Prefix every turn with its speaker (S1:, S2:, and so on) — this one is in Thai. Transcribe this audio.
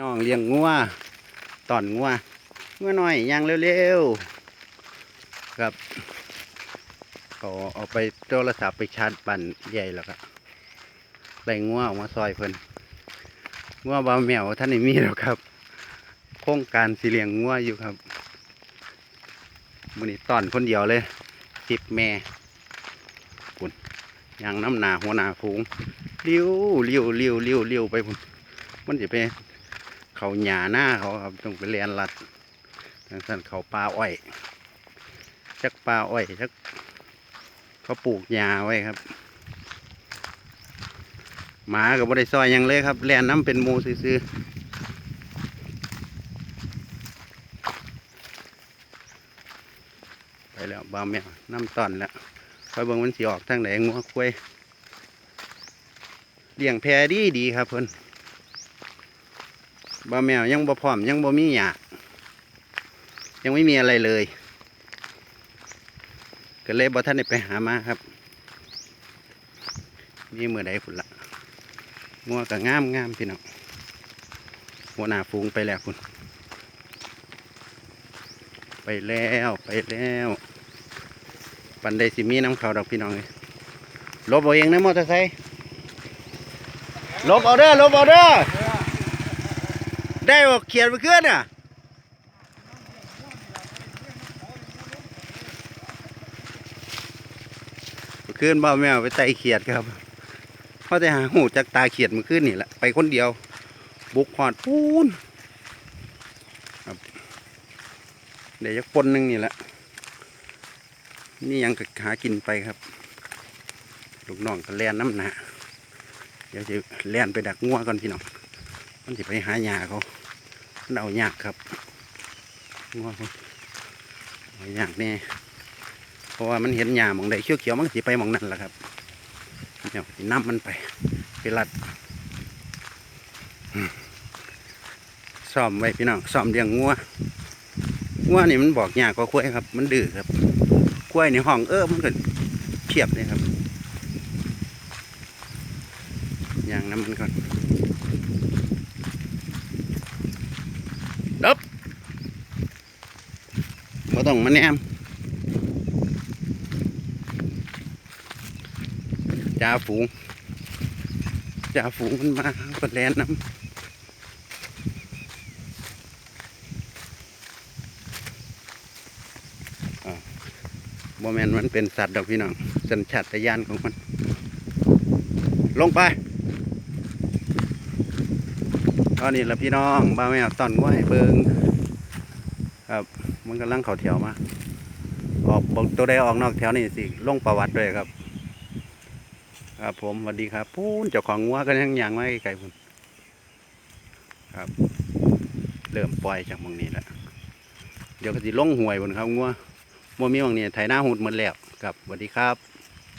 S1: น้องเลี้ยงงัวตอนงัวงัวน้อยย่างเร็วๆครับเขาเอาไปโทรศัพท์ไปชาร์จปั่นใหญ่แล้วก็ได้งัวออกมาซอยเพิ่นงัวบาแมวท่านนี่มีแล้วครับ โครงการสิเลี้ยงงัวอยู่ครับมื้อนี้ตอนคนเดียวเลยสิบแม่ปุ่นย่างน้ำหนาหัวหนาฟูงเลี้ยวเลี้ยวเลี้ยวเลี้ยวเลี้ยวไปพุ่นมันจะไป เขาหญ้าหน้าเขาครับต้องไปเรียนรัดทางสั้นเขาปลาอ้อยจักปลาอ้อยจักเขาปลูกหญ้าไว้ครับ หมากับบริซอยยังเลยครับแลนน้ำเป็นมูซื้อไปแล้วบาวแมวน้ำตอนแล้วคอยเบิ่งมันสีออกทางไหนงัวควายเลี้ยงแพรดีดีครับเพิ่อน บ่แมวยังบ่พร้อมยังบ่มีหยายังไม่มีอะไรเลย ก็เลยบ่ท่านได้ไปหามาครับมีมือใดพุ่นละงัวก็งามงามพี่น้องหัวหน้าฟูงไปแล้วคุณไปแล้วไปแล้ว ปันได้สิมีน้ำเขาดอกพี่น้องเลยลบเอาเองนะมอเตอร์ไซค์ลบเอาเด้อลบเอาเด้อ ได้บอกเขียนมาขึ้นอะขึ้นบ่าแมวไปไต่เขียดครับเพราะแต่หาหูจากตาเขียดมาขึ้นนี่แหละไปคนเดียว บุกหอดปูนครับเดี๋ยวจะปนหนึงนี่แหละนี่ยังกหากินไปครับ ลูกน้องก็แล่นน้ำหนาเดี๋ยวจะแล่นไปดักงัวก่อนพี่น้องมันจะไปหาหญ้าเขา มันเอายากครับงัวเอายากแน่เพราะว่ามันเห็นหญ้ามองใดเขียวๆมันสิไปมองนั่นแหละครับเดี๋ยวน้ำมันไปไปรัดซ่อมไว้พี่น้องซ่อมเลี้ยงงัวงัวนี่มันบอกยากกว่าควยครับ มันดื้อครับควยในห้องเออมันก็เพียบเลยครับอย่างน้ำมันก่อน ดับ บ่ต้องมาแนมจ่าฝูงจ่าฝูงมันมาก็แลนน้ำอ่าบ่แมนมันเป็นสัตว์ดอกพี่น้อง สัญชาตญาณของมัน ลงไป ตอนนี้ละพี่น้องบ้าแมวตอนว่าให้เบิงครับ มันกำลังเข่าแถวมา ออกบอกตัวใดออกนอกแถวนี่สิลงประวัติด้วยครับ ครับผมสวัสดีครับพูนเจ้าของงัวกันยังยางไม่ไกลๆพุ่นครับ เริ่มปล่อยจากมองนี้แล้วเดี๋ยวก็สิลงห่วยบนครับงัวมัวมีมองนี้ไถหน้าหุดหมดแล้วครับสวัสดีครับ